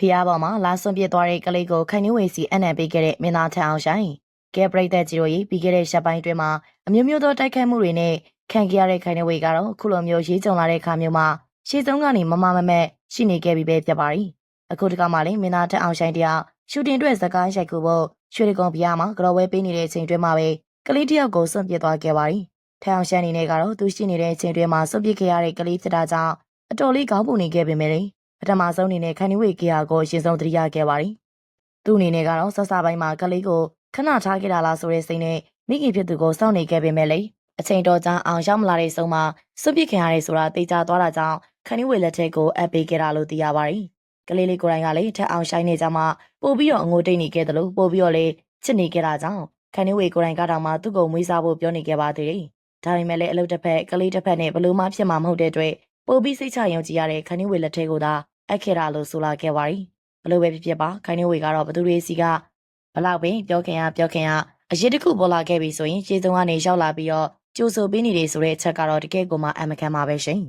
ဖျားပေါ်မှာလာစွန့်ပစ်သွားတဲ့ကလေးကိုခိုင်နှင်းဝေစီအနံပေးခဲ့တဲ့မင်းသားထအောင်ဆိုင်ကဲပရိသတ်ကြီးတို့ရေပြီးခဲ့တဲ့ရက်ပိုင်းအတွင်းမှာအမျိုးမျိုးသောတိုက်ခိုက်မှုတွေနဲ့ခံခဲ့ရတဲ့ခိုင်နှင်းဝေကတော့ခုလိုမျိုးရေးကြုံလာတဲ့အခါမျိုးမှာရှေ့ဆုံးကနေမမမမက်ရှိနေခဲ့ပြီပဲဖြစ်ပါရီအခုတခါမှလည်းမင်းသားထအောင်ဆိုင်တရားရှူတင်အတွက်ဇကားရိုက်ကူဖို့ရွှေရကုံဖျားမှာကတော်ဝဲပေးနေတဲ့အချိန်တွင်းမှာပဲကလေးတယောက်ကိုစွန့်ပစ်သွားခဲ့ပါရီထအောင်ဆိုင်အနေနဲ့ကတော့သူရှိနေတဲ့အချိန်တွင်းမှာစွန့်ပစ်ခဲ့ရတဲ့ကလေးဖြစ်တာကြောင့်အတော်လေးကောင်းပူနေခဲ့ပေမဲ့လေ ပထမဆုံးအနေနဲ့ခိုင်နှင်းဝေကီယာကိုအရင်ဆုံးသတိရခဲ့ပါရီသူ့အနေနဲ့ကတော့ဆက်စားပိုင်းမှာကလေးကိုခဏထားခဲ့တာလားဆိုတဲ့စိတ်နဲ့မိခင်ဖြစ်သူကိုစောင့်နေခဲ့ပေမဲ့လေအချိန်တော်ကြာအောင်ရောက်မလာတဲ့ဆုံးမှာစွန့်ပစ်ခင်ရတဲ့ဆိုတာသိကြသွားတာကြောင့်ခဏဝေလက်ထက်ကိုအပ်ပေးခဲ့တာလို့သိရပါတယ်။ကလေးလေးကိုယ်တိုင်ကလည်းထက်အောင်ရှိုင်းနေကြမှာပို့ပြီးတော့အငိုတိတ်နေခဲ့တယ်လို့ပို့ပြီးတော့လေချစ်နေခဲ့တာကြောင့်ခဏဝေကိုယ်တိုင်ကတော့မှသူ့ကိုမွေးစားဖို့ပြောနေခဲ့ပါသေးတယ်။ဒါပေမဲ့လည်းအလုပ်တစ်ဖက်ကလေးတစ်ဖက်နဲ့ဘလို့မှဖြစ်မှာမဟုတ်တဲ့အတွက် ပို့ပြီးစိတ်ချယုံကြည်ရတဲ့ခဏဝေလက်ထက်ကိုသာအပ်ခဲ့တာလို့ဆိုလာခဲ့ပါတယ်။ဘလို့ပဲဖြစ်ဖြစ်ပါခိုင်းနေဝေကတော့ဘသူတွေစီကဘလောက်ပင်ပြောခင်ရပြောခင်ရအရေးတစ်ခုပေါ်လာခဲ့ပြီဆိုရင်ခြေစုံကနေရောက်လာပြီးတော့ကြိုးဆိုပေးနေတယ်ဆိုတဲ့အချက်ကတော့တကယ့်ကိုမှအမခံပါပဲရှင်